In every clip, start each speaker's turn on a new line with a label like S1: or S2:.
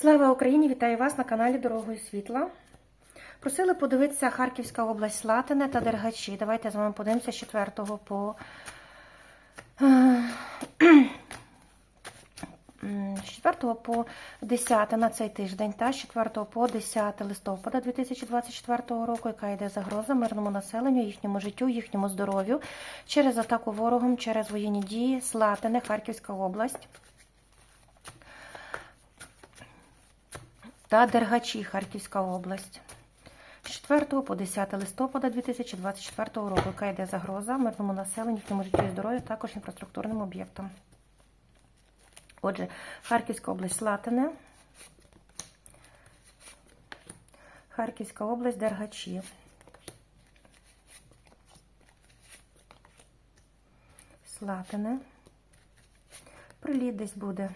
S1: Слава Україні! Вітаю вас на каналі Дорогою Світла. Просили подивитися Харківська область Слатине та Дергачі. Давайте з вами подивимося з 4 по е, м, з 4 по 10 на цей тиждень, та з 4 по 10 листопада 2024 року, яка йде загроза мирному населенню, їхньому життю, їхньому здоров'ю через атаку ворогом, через воєнні дії, Слатине, Харківська область. Та Дергачі, Харківська область. З 4 по 10 листопада 2024 року, яка йде загроза мирному населенню, їхньому життю і здоров'ю, також інфраструктурним об'єктам. Отже, Харківська область Латине, Харківська область Дергачі. Слатине. Приліт десь буде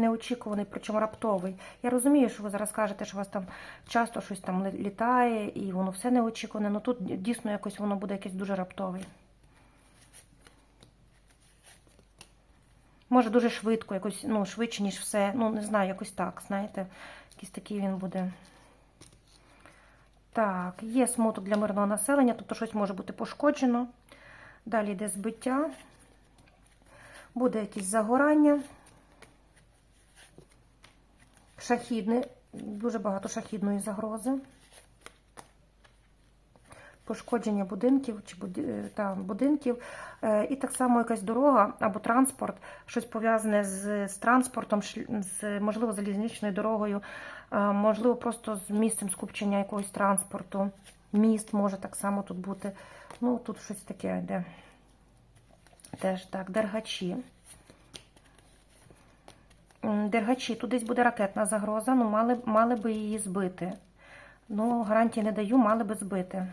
S1: неочікуваний, причому раптовий. Я розумію, що ви зараз кажете, що у вас там часто щось там літає і воно все неочікуване, але тут дійсно якось воно буде якесь дуже раптовий. Може дуже швидко, якось, ну, швидше, ніж все. Ну, не знаю, якось так, знаєте, якийсь такий він буде. Так, є смуток для мирного населення, тобто щось може бути пошкоджено. Далі йде збиття, буде якесь загорання. Шахідне, дуже багато шахідної загрози. Пошкодження будинків чи е, та, будинків. Е, І так само якась дорога або транспорт, щось пов'язане з, з транспортом, з, можливо, залізничною дорогою, е, можливо, просто з місцем скупчення якогось транспорту. Міст може так само тут бути. Ну, тут щось таке йде. Теж так, дергачі. Дергачі, тут десь буде ракетна загроза, ну мали, мали би її збити. Ну, гарантії не даю, мали би збити.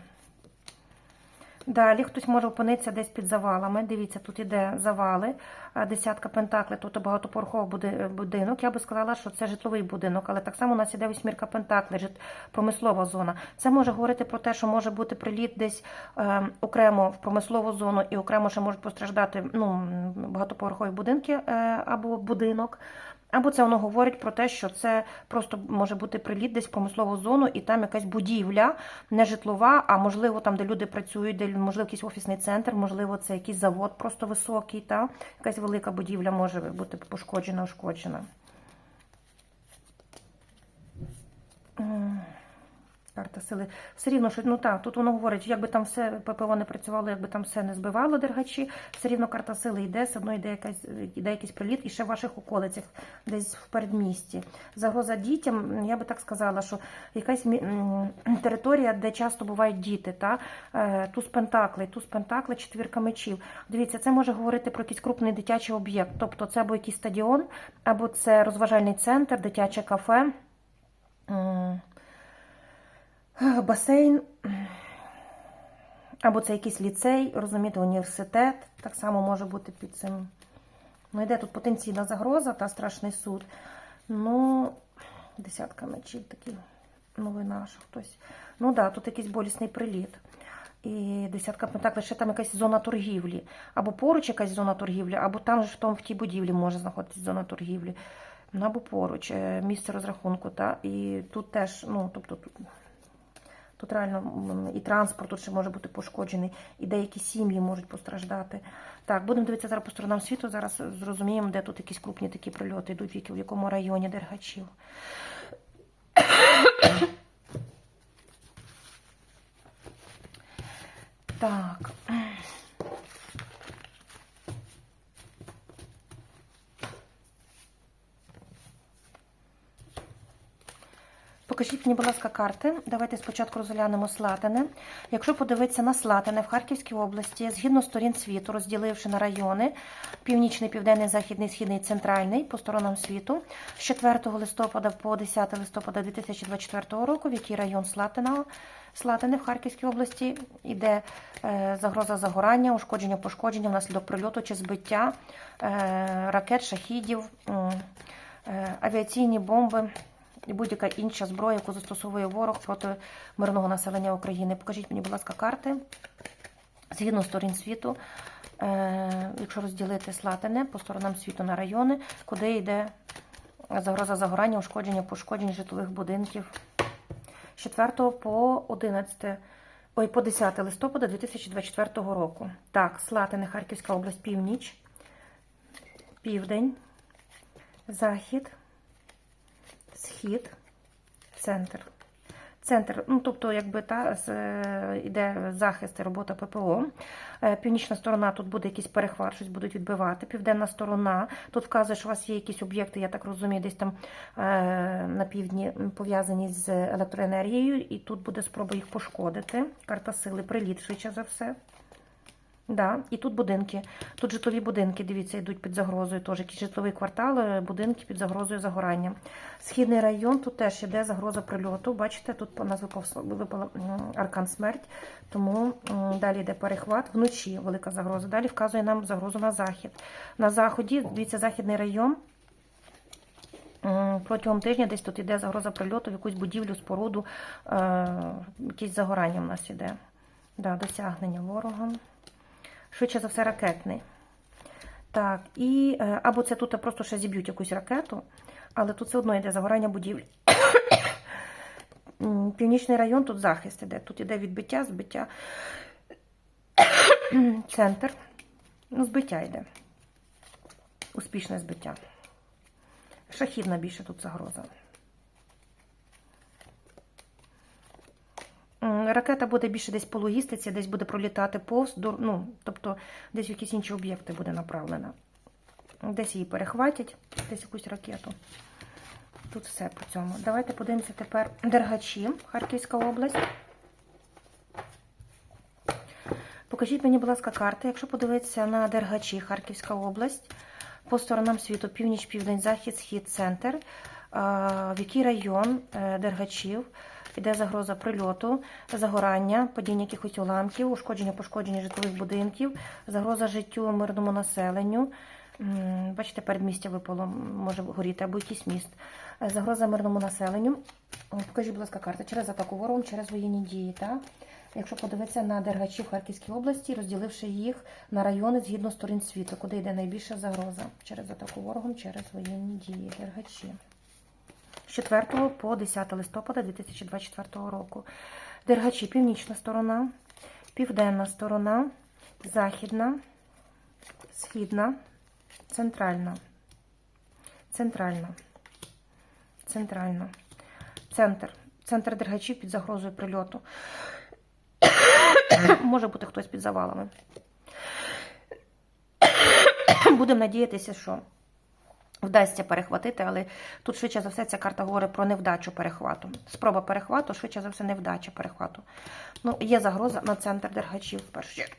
S1: Далі хтось може опинитися десь під завалами. Дивіться, тут іде завали, десятка пентаклей, тут багатоповерховий буди- будинок. Я би сказала, що це житловий будинок, але так само у нас іде восьмірка пентаклей, жит- промислова зона. Це може говорити про те, що може бути приліт десь е, окремо в промислову зону і окремо ще можуть постраждати ну, багатоповерхові будинки е, або будинок. Або це воно говорить про те, що це просто може бути приліт десь в промислову зону, і там якась будівля, не житлова, а можливо там, де люди працюють, де можливо якийсь офісний центр, можливо, це якийсь завод просто високий, та якась велика будівля може бути пошкоджена, ушкоджена. Карта сили. Все рівно, що ну так, тут воно говорить, якби там все ППО не працювало, якби там все не збивало дергачі, все рівно карта сили йде, все одно йде якась йде якийсь приліт і ще в ваших околицях, десь в передмісті. Загроза дітям, я би так сказала, що якась територія, де часто бувають діти, та е, туз пентаклей, туз пентаклей, четвірка мечів. Дивіться, це може говорити про якийсь крупний дитячий об'єкт, тобто це або якийсь стадіон, або це розважальний центр, дитяче кафе. Басейн, або це якийсь ліцей, розумієте, університет, так само може бути під цим. Ну, йде тут потенційна загроза та страшний суд. Ну, десятка мечів такі новина, що хтось. Ну да, тут якийсь болісний приліт. І десятка пентаклей, ще там якась зона торгівлі. Або поруч якась зона торгівлі, або там ж в тому в тій будівлі може знаходитись зона торгівлі. Ну, або поруч, е, місце розрахунку. Та? І тут теж, ну, тобто тут. Тут реально і транспорт тут ще може бути пошкоджений, і деякі сім'ї можуть постраждати. Так, будемо дивитися зараз по сторонам світу. Зараз зрозуміємо, де тут якісь крупні такі прильоти йдуть, в якому районі Дергачів. Так. Покажіть будь ласка, карти. Давайте спочатку розглянемо Слатине. Якщо подивитися на Слатине в Харківській області, згідно сторін світу, розділивши на райони північний, південний, західний, східний, центральний по сторонам світу, з 4 листопада по 10 листопада 2024 року, в який район Слатина, Слатине в Харківській області йде е, загроза загорання, ушкодження, пошкодження внаслідок прильоту чи збиття е, ракет, шахідів, е, авіаційні бомби і будь-яка інша зброя, яку застосовує ворог проти мирного населення України. Покажіть мені, будь ласка, карти згідно сторін світу. Е, якщо розділити Слатине по сторонам світу на райони, куди йде Загроза загорання, ушкодження, пошкоджень житлових будинків. З 4 по 11, ой, по 10 листопада 2024 року. Так, Слатини, Харківська область, північ, південь, захід, схід, центр. Центр, ну тобто, якби та з- е, захист і робота ППО. Е, Північна сторона тут буде якийсь перехват, щось будуть відбивати. Південна сторона тут вказує, що у вас є якісь об'єкти, я так розумію, десь там е, на півдні пов'язані з електроенергією, і тут буде спроба їх пошкодити. Карта сили, приліт швидше за все. Да, і тут будинки. Тут житлові будинки, дивіться, йдуть під загрозою. Теж якісь житлові квартали, будинки під загрозою загорання. Східний район тут теж іде загроза прильоту. Бачите, тут по нас випала аркан смерть, тому далі йде перехват. Вночі велика загроза. Далі вказує нам загрозу на захід. На заході, дивіться, західний район. Протягом тижня десь тут іде загроза прильоту в якусь будівлю, споруду, е, якісь загорання в нас. Да, досягнення ворогом. Швидше за все, ракетний. Так, і е, або це тут просто ще зіб'ють якусь ракету, але тут все одно йде загорання будівлі. Північний район тут захист іде. Тут іде відбиття, збиття. Центр. Ну, збиття йде. Успішне збиття. Шахідна більше тут загроза. Ракета буде більше десь по логістиці, десь буде пролітати повз, ну, тобто десь в якісь інші об'єкти буде направлена. Десь її перехватять, десь якусь ракету. Тут все по цьому. Давайте подивимося тепер Дергачі, Харківська область. Покажіть мені, будь ласка, карти. Якщо подивитися на Дергачі, Харківська область, по сторонам світу, північ, південь, захід, схід, центр. В який район е, Дергачів іде загроза прильоту, загорання, падіння якихось уламків, ушкодження, пошкодження житлових будинків, загроза життю мирному населенню. Бачите, передмістя випало, може горіти, або якийсь міст. Е, Загроза мирному населенню. Покажіть, будь ласка, карти через атаку ворогом, через воєнні дії. Так? Якщо подивитися на дергачі в Харківській області, розділивши їх на райони згідно сторін світу, куди йде найбільша загроза через атаку ворогом, через воєнні дії. Дергачі. З 4 по 10 листопада 2024 року. Дергачі північна сторона, південна сторона, західна, східна, центральна, центральна, центральна, центр. Центр дергачів під загрозою прильоту. Може бути хтось під завалами. Будемо надіятися, що вдасться перехватити, але тут швидше за все ця карта говорить про невдачу перехвату. Спроба перехвату, швидше за все, невдача перехвату. Ну, є загроза на центр дергачів в першу чергу.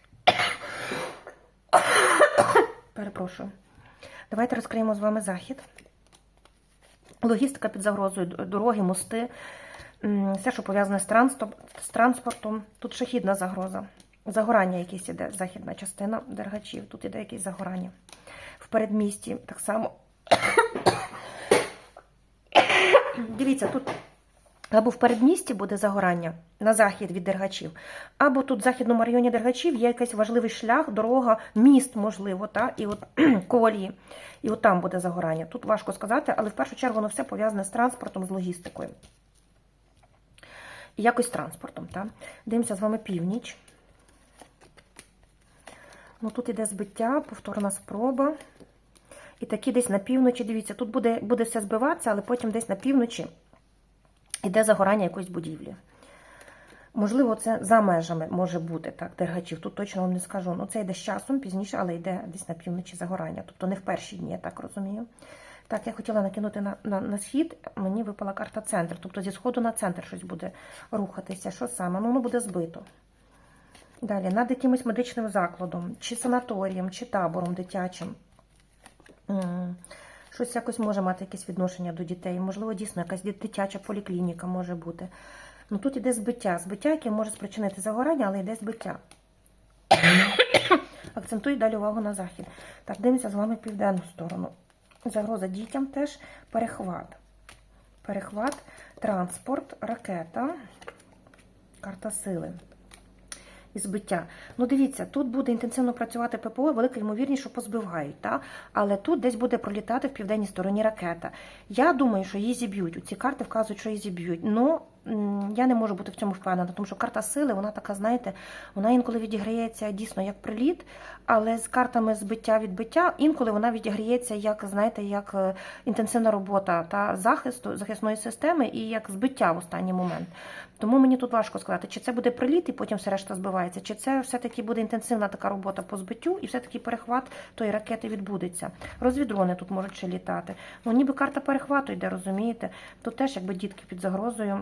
S1: Перепрошую. Давайте розкриємо з вами захід. Логістика під загрозою, дороги, мости, все, що пов'язане з транспортом. Тут шахідна загроза. Загорання якесь іде, західна частина дергачів. Тут іде якесь загорання. В передмісті так само. Дивіться, тут або в передмісті буде загорання на захід від дергачів, або тут в західному районі дергачів є якийсь важливий шлях, дорога, міст, можливо, та, і от колії. І от там буде загорання. Тут важко сказати, але в першу чергу воно все пов'язане з транспортом, з логістикою. І якось транспортом. Та? Дивимося з вами північ. Ну, тут іде збиття, повторна спроба. І такі десь на півночі, дивіться, тут буде, буде все збиватися, але потім десь на півночі іде загорання якоїсь будівлі. Можливо, це за межами може бути так, дергачів. Тут точно вам не скажу. Ну, це йде з часом пізніше, але йде десь на півночі загорання. Тобто не в перші дні, я так розумію. Так, я хотіла накинути на, на, на схід, мені випала карта центр. Тобто зі сходу на центр щось буде рухатися. Що саме? Ну, воно буде збито. Далі, над якимось медичним закладом, чи санаторієм, чи табором дитячим. Щось якось може мати якесь відношення до дітей. Можливо, дійсно якась дитяча поліклініка може бути. Ну тут іде збиття. Збиття, яке може спричинити загорання, але йде збиття. Акцентую далі увагу на захід. Так, дивимося з вами південну сторону. Загроза дітям теж перехват. Перехват, транспорт, ракета, карта сили. Збиття. Ну, дивіться, тут буде інтенсивно працювати ППО, велика ймовірність, що позбивають. Та? Але тут десь буде пролітати в південній стороні ракета. Я думаю, що її зіб'ють. Ці карти вказують, що її зіб'ють. Ну, м, я не можу бути в цьому впевнена, тому що карта сили, вона така, знаєте, вона інколи відіграється дійсно як приліт, але з картами збиття відбиття, інколи вона відіграється як, знаєте, як е, інтенсивна робота та захисту захисної системи і як збиття в останній момент. Тому мені тут важко сказати, чи це буде приліт і потім все решта збивається, чи це все-таки буде інтенсивна така робота по збиттю, і все-таки перехват тої ракети відбудеться. Розвідрони тут можуть ще літати. Ну, ніби карта перехвату йде, розумієте? Тут теж якби дітки під загрозою,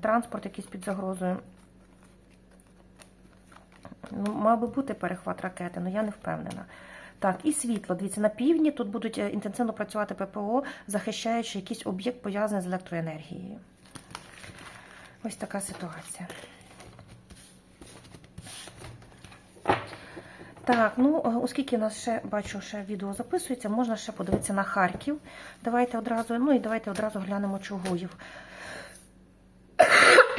S1: транспорт якийсь під загрозою. Ну, мав би бути перехват ракети, але я не впевнена. Так, і світло. Дивіться, на півдні тут будуть е, інтенсивно працювати ППО, захищаючи якийсь об'єкт, пов'язаний з електроенергією. Ось така ситуація. Так, ну е, оскільки у нас ще бачу, ще відео записується, можна ще подивитися на Харків. Давайте одразу, ну і давайте одразу глянемо Чугуїв.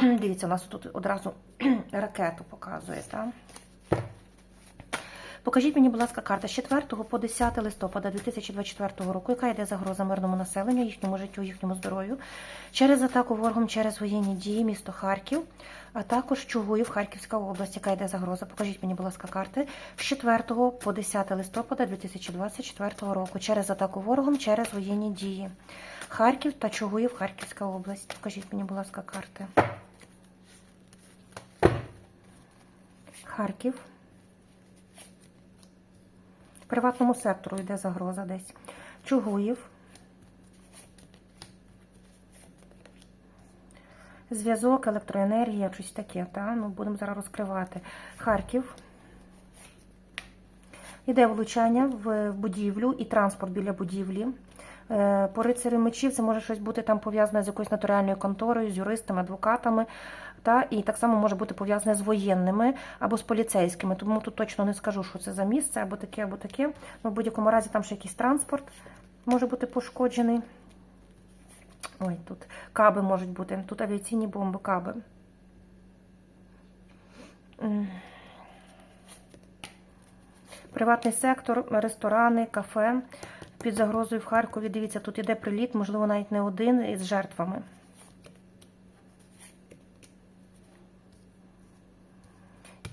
S1: Дивіться, у нас тут одразу ракету показує, так? Покажіть мені, будь ласка, карта з 4 по 10 листопада 2024 року, яка йде загроза мирному населенню, їхньому життю, їхньому здоров'ю, через атаку ворогом, через воєнні дії, місто Харків, а також Чугуїв, Харківська область, яка йде загроза. Покажіть мені, будь ласка, карти з 4 по 10 листопада 2024 року, через атаку ворогом, через воєнні дії. Харків та Чугуїв, Харківська область. Покажіть мені, будь ласка, карти. Харків. Приватному сектору йде загроза десь. Чугуїв. Зв'язок, електроенергія, щось таке. Та? Ну, будемо зараз розкривати. Харків. Іде влучання в будівлю і транспорт біля будівлі. Е, По рицарю мечів це може щось бути там пов'язане з якоюсь нотаріальною конторою, з юристами, адвокатами. Та, і так само може бути пов'язане з воєнними або з поліцейськими. Тому тут точно не скажу, що це за місце, або таке, або таке. Ну, в будь-якому разі там ще якийсь транспорт може бути пошкоджений. Ой, тут каби можуть бути. Тут авіаційні бомби, каби. Приватний сектор, ресторани, кафе. Під загрозою в Харкові. Дивіться, тут іде приліт, можливо, навіть не один із жертвами.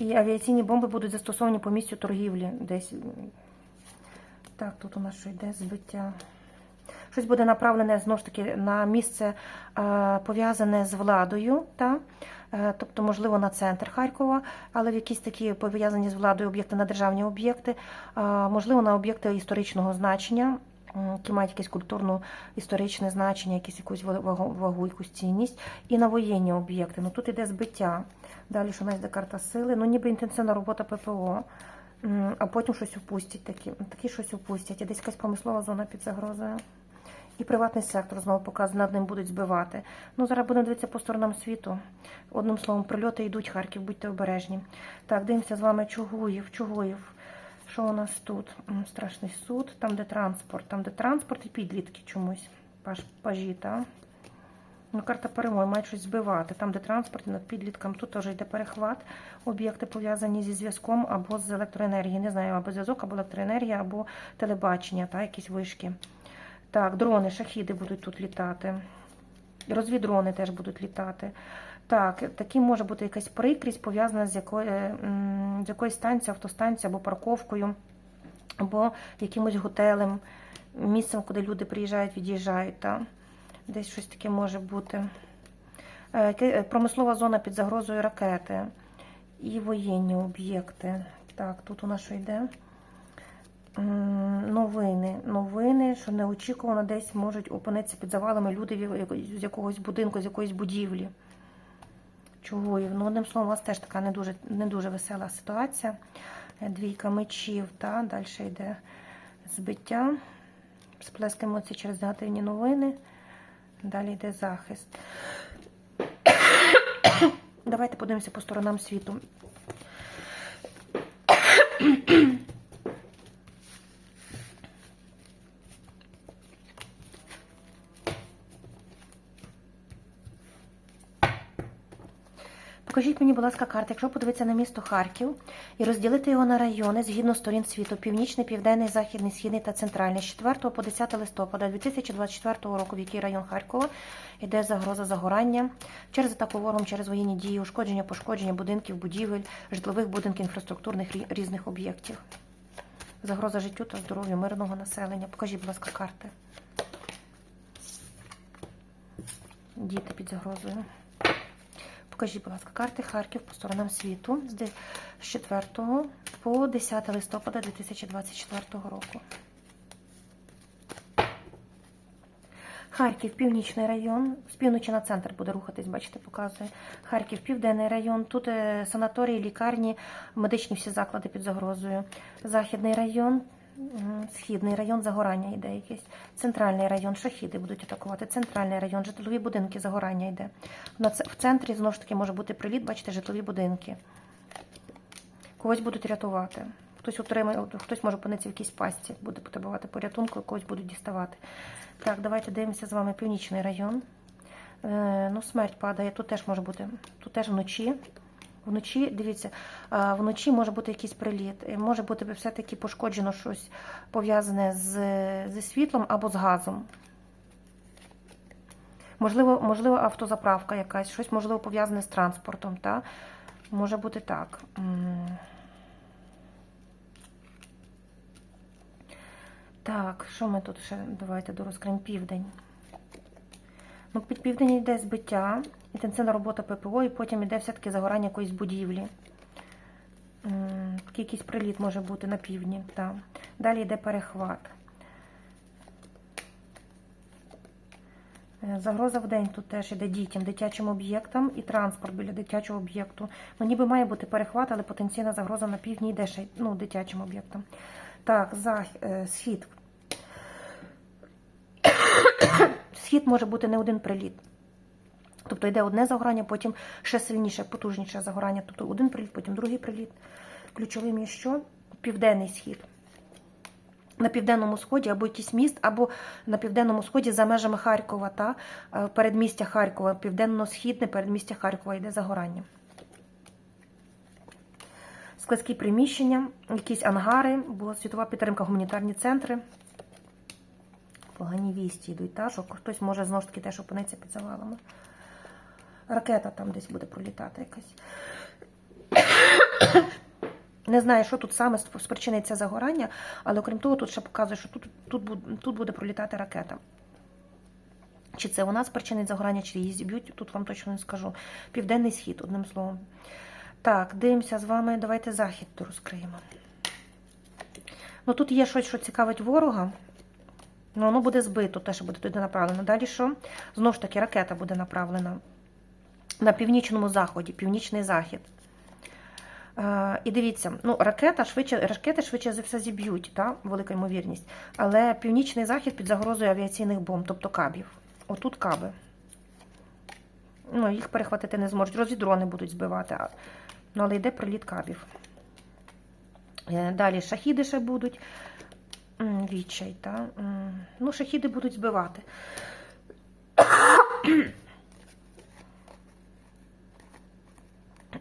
S1: І авіаційні бомби будуть застосовані по місцю торгівлі десь. Так, тут у нас що йде збиття. Щось буде направлене знову ж таки на місце е, пов'язане з владою, та? Е, тобто, можливо, на центр Харкова, але в якісь такі пов'язані з владою об'єкти на державні об'єкти, можливо, на об'єкти історичного значення, які мають якесь культурно-історичне значення, якусь якусь вагу, вагу, якусь цінність, і на воєнні об'єкти. Ну тут іде збиття. Далі, що у нас йде карта сили, ну ніби інтенсивна робота ППО. А потім щось упустять такі. Такі щось упустять. І десь якась промислова зона під загрозою. І приватний сектор знову показує, над ним будуть збивати. Ну, зараз будемо дивитися по сторонам світу. Одним словом, прильоти йдуть Харків, будьте обережні. Так, дивимося з вами Чугуїв, Чугуїв. Що у нас тут? Страшний суд, там, де транспорт, там, де транспорт і підлітки чомусь. Пажі, та? Ну, карта перемоги, мають щось збивати. Там, де транспорт, над підлітком, тут теж йде перехват. Об'єкти пов'язані зі зв'язком або з електроенергією. Не знаю, або зв'язок, або електроенергія, або телебачення, та, якісь вишки. Так, дрони, шахіди будуть тут літати. Розвідрони теж будуть літати. Так, такі може бути якась прикрість, пов'язана з якою, з якоюсь станцією, автостанцією або парковкою, або якимось готелем, місцем, куди люди приїжджають, від'їжджають. Та? Десь щось таке може бути. Е, Промислова зона під загрозою ракети і воєнні об'єкти. Так, тут у нас що йде? Новини. Новини, що неочікувано десь можуть опинитися під завалами люди з якогось будинку, з якоїсь будівлі. Чугуїв. Ну, одним словом, у вас теж така не дуже, не дуже весела ситуація. Е, Двійка мечів, та? далі йде збиття, сплеск емоцій через негативні новини. Далі йде захист. Давайте подивимося по сторонам світу. Покажіть мені, будь ласка, карти, якщо подивитися на місто Харків і розділити його на райони згідно сторін світу: північний, південний, західний, східний та центральний з 4 по 10 листопада 2024 року, в який район Харкова йде загроза загорання через атаку ворогом, через воєнні дії, ушкодження, пошкодження будинків, будівель, житлових будинків, інфраструктурних різних об'єктів. Загроза життю та здоров'ю мирного населення. Покажіть, будь ласка, карти. Діти під загрозою. Покажіть, будь ласка, карти Харків по сторонам світу з 4 по 10 листопада 2024 року. Харків, північний район, з півночі на центр буде рухатись, бачите, показує. Харків, південний район. Тут е, санаторії, лікарні, медичні всі заклади під загрозою. Західний район, східний район, загорання йде якесь. Центральний район, шахіди будуть атакувати. Центральний район, житлові будинки, загорання йде. В центрі знову ж таки може бути приліт, бачите, житлові будинки. Когось будуть рятувати. Хтось отримає, хтось може опинитися в якійсь пастці, буде потребувати порятунку, когось будуть діставати. Так, давайте дивимося з вами північний район. Е, ну, смерть падає. Тут теж може бути. Тут теж вночі. Вночі, дивіться, вночі може бути якийсь приліт. Е, Може бути все-таки пошкоджено щось пов'язане з, зі світлом або з газом. Можливо, можливо, автозаправка якась, щось можливо пов'язане з транспортом. Та? Може бути так. Так, що ми тут ще? Давайте дорозкриємо південь. Ну, під південь йде збиття, інтенсивна робота ППО, і потім йде все-таки загорання якоїсь будівлі. Такий якийсь приліт може бути на півдні. Так. Далі йде перехват. Е, Загроза в день тут теж іде дітям, дитячим об'єктам і транспорт біля дитячого об'єкту. Ну, ніби має бути перехват, але потенційна загроза на півдні йде ще ну, дитячим об'єктам. Так, зах... е, схід. Схід може бути не один приліт. Тобто йде одне загорання, потім ще сильніше, потужніше загорання. Тобто один приліт, потім другий приліт. Ключовим є що? Південний схід. На південному сході або якийсь міст, або на південному сході за межами Харкова, та е, передмістя Харкова, південно-східне передмістя Харкова йде загорання. Складські приміщення, якісь ангари, була світова підтримка, гуманітарні центри. Погані вісті йдуть, та, що хтось може знову ж таки теж опинитися під завалами. Ракета там десь буде пролітати якась. Не знаю, що тут саме спричинить це загорання, але окрім того, тут ще показує, що тут, тут, тут буде пролітати ракета. Чи це вона спричинить загорання, чи її зіб'ють, тут вам точно не скажу. Південний схід, одним словом. Так, дивимося з вами. Давайте захід розкриємо. Ну тут є щось, що цікавить ворога. Ну, воно буде збито, те, що буде туди направлено. Далі що? Знову ж таки, ракета буде направлена на північному заході, північний захід. Е, і дивіться, ну, ракета швидше, ракети швидше за все зіб'ють, та? велика ймовірність. Але північний захід під загрозою авіаційних бомб, тобто кабів. Отут каби. Ну, їх перехватити не зможуть. Розвідрони будуть збивати. Ну, але йде приліт кабів. Е, Далі шахіди ще будуть. Відчай, та? М, Ну, шахіди будуть збивати.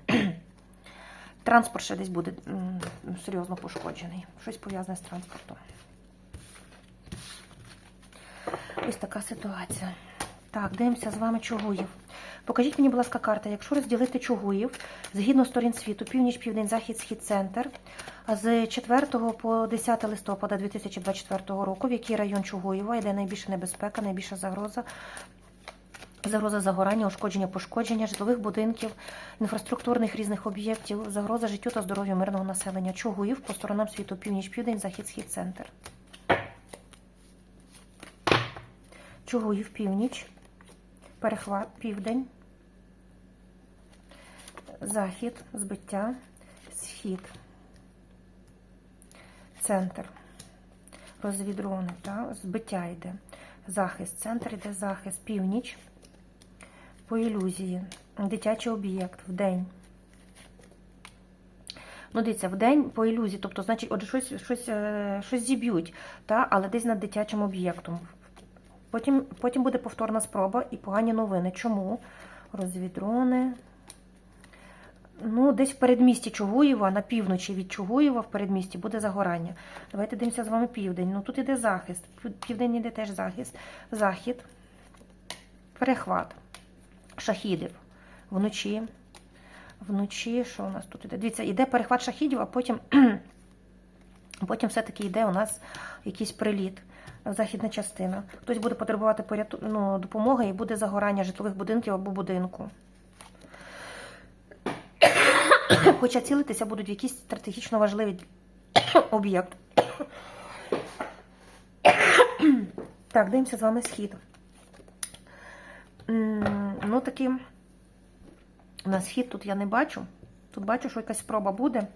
S1: Транспорт ще десь буде серйозно пошкоджений. Щось пов'язане з транспортом. Ось така ситуація. Так, дивимося з вами Чугуїв. Покажіть мені, будь ласка, карта. Якщо розділити Чугуїв згідно сторін світу, північ, південь, захід, схід, центр, з 4 по 10 листопада 2024 року, в який район Чугуєва йде найбільша небезпека, найбільша загроза, загроза загорання, ушкодження, пошкодження житлових будинків, інфраструктурних різних об'єктів, загроза життю та здоров'ю мирного населення. Чугуїв по сторонам світу, північ, південь, захід, схід, центр. Чугуїв, північ, перехват, південь, захід, збиття, схід, центр, розвідрони, збиття йде, захист, центр йде захист, північ, по ілюзії, дитячий об'єкт, вдень. Ну, дивіться, вдень по ілюзії, тобто, значить, отже, щось, щось, е, щось зіб'ють, та, але десь над дитячим об'єктом. Потім, потім буде повторна спроба і погані новини. Чому? Розвідрони. Ну, десь в передмісті Чугуєва, на півночі від Чугуєва, в передмісті буде загорання. Давайте дивимося з вами південь. Ну тут іде захист. Південь іде теж захист. Захід, перехват, шахідів. Вночі. Вночі, що у нас тут іде? Дивіться, іде перехват шахідів, а потім, потім все-таки йде у нас якийсь приліт. Західна частина. Хтось буде потребувати поряту... ну, допомоги і буде загорання житлових будинків або будинку. Хоча цілитися будуть в якийсь стратегічно важливий об'єкт. Так, дивимося з вами схід. Ну, таки, на схід тут я не бачу. Тут бачу, що якась спроба буде.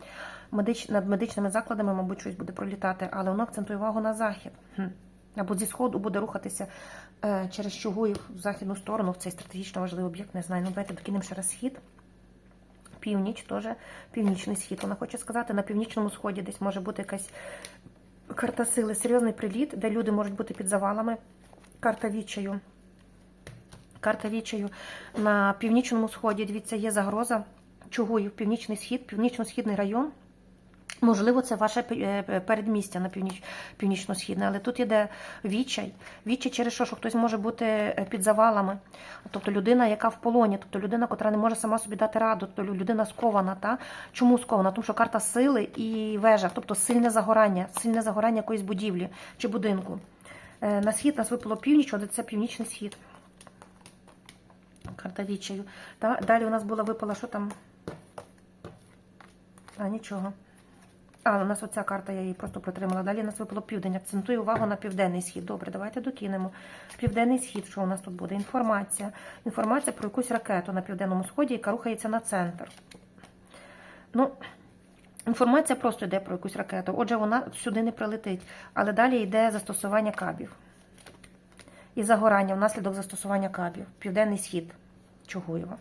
S1: Медич... Над медичними закладами, мабуть, щось буде пролітати, але воно акцентує увагу на захід. Або зі сходу буде рухатися е, через Чугуїв в західну сторону, в цей стратегічно важливий об'єкт. Не знаю. Ну, давайте докинемо ще раз схід. Північ теж північний схід. Вона хоче сказати, на північному сході десь може бути якась карта сили, серйозний приліт, де люди можуть бути під завалами. Карта відчаю. Карта відчаю. На північному сході, дивіться, є загроза. Чугуїв, північний схід, північно-східний район. Можливо, це ваше е, передмістя на північ, північно-східне, але тут іде відчай. Відчай через що, що хтось може бути е, під завалами. Тобто людина, яка в полоні, тобто людина, яка не може сама собі дати раду, тобто людина скована. Та? Чому скована? Тому що карта сили і вежа, тобто сильне загорання, сильне загорання якоїсь будівлі чи будинку. Е, На схід нас випало північ, але це північний схід. Карта відчаю. Та? Далі у нас була випала, що там? А, нічого. А, у нас оця карта, я її просто притримала. Далі у нас випало південь. Акцентую увагу на південний схід. Добре, давайте докинемо. Південний схід, що у нас тут буде? Інформація. Інформація про якусь ракету на південному сході, яка рухається на центр. Ну, інформація просто йде про якусь ракету. Отже, вона сюди не прилетить. Але далі йде застосування кабів. І загорання внаслідок застосування кабів. Південний схід Чугуєва.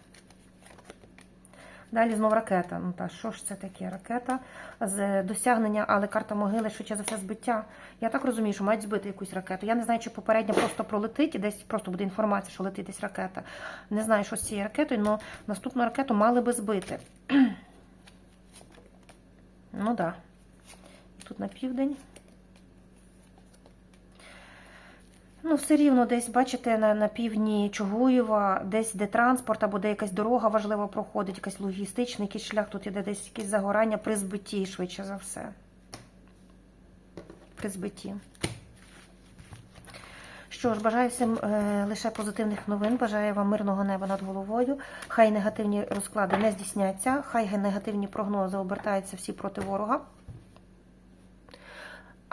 S1: Далі знову ракета. Ну та що ж це таке? Ракета з досягнення, але карта могили, швидше за все, збиття. Я так розумію, що мають збити якусь ракету. Я не знаю, чи попередньо просто пролетить і десь просто буде інформація, що летить десь ракета. Не знаю, що з цією ракетою, але наступну ракету мали би збити. Ну так. Да. Тут на південь. Ну, все рівно десь, бачите, на, на півдні Чугуєва, десь де транспорт, або де якась дорога важлива проходить, якась логістичний якийсь шлях, тут іде десь якесь загорання при збитті, швидше за все. При збитті. Що ж, бажаю всім е, лише позитивних новин. Бажаю вам мирного неба над головою. Хай негативні розклади не здійсняться, хай негативні прогнози обертаються всі проти ворога.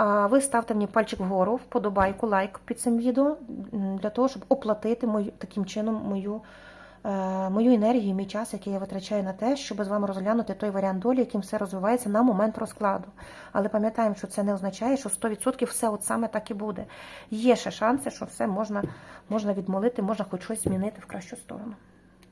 S1: А ви ставте мені пальчик вгору, вподобайку, лайк під цим відео, для того, щоб оплатити мою, таким чином мою е, мою енергію, мій час, який я витрачаю на те, щоб з вами розглянути той варіант долі, яким все розвивається на момент розкладу. Але пам'ятаємо, що це не означає, що 100% все от саме так і буде. Є ще шанси, що все можна, можна відмолити, можна хоч щось змінити в кращу сторону.